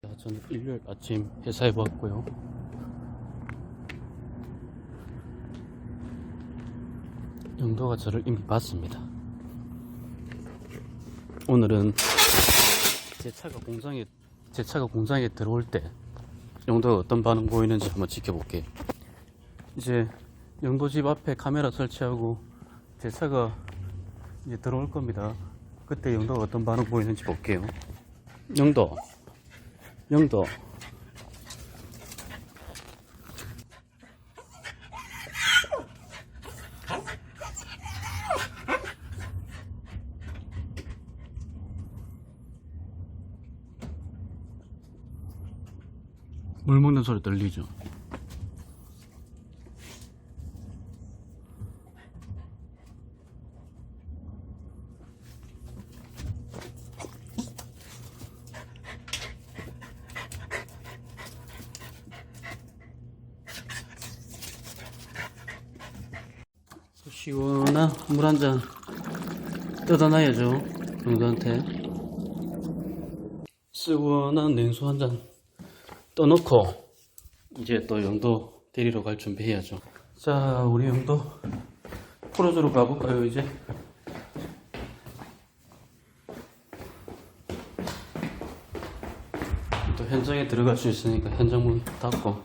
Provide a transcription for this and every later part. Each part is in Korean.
자, 저는 일요일 아침 회사에 왔고요. 영도가 저를 이미 봤습니다. 오늘은 제 차가 공장에 제 차가 공장에 들어올 때 영도가 어떤 반응 보이는지 한번 지켜볼게요. 이제 영도 집 앞에 카메라 설치하고 제 차가 이제 들어올 겁니다. 그때 영도가 어떤 반응 보이는지 볼게요. 영도, 영도. 물 먹는 소리 들리죠? 시원한 물 한 잔 뜯어놔야죠 영도한테. 시원한 냉수 한 잔 떠놓고 이제 또 영도 데리러 갈 준비해야죠. 자 우리 영도 프로즈로 가볼까요 이제? 또 현장에 들어갈 수 있으니까 현장 문 닫고.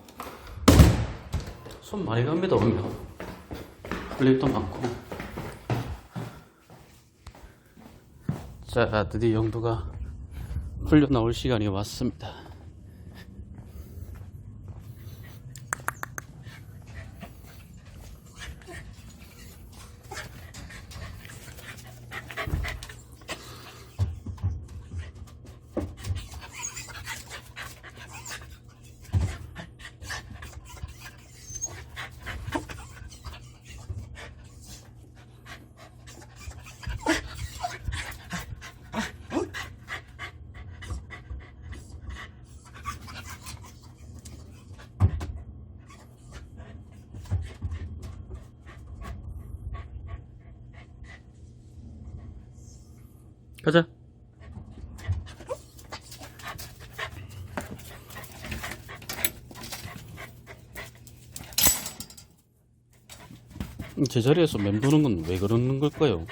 손 많이 갑니다 오면 할 일도 많고. 자 드디어 영도가 풀려 나올 시간이 왔습니다 가자 제자리에서 맴도는 건 왜 그러는 걸까요?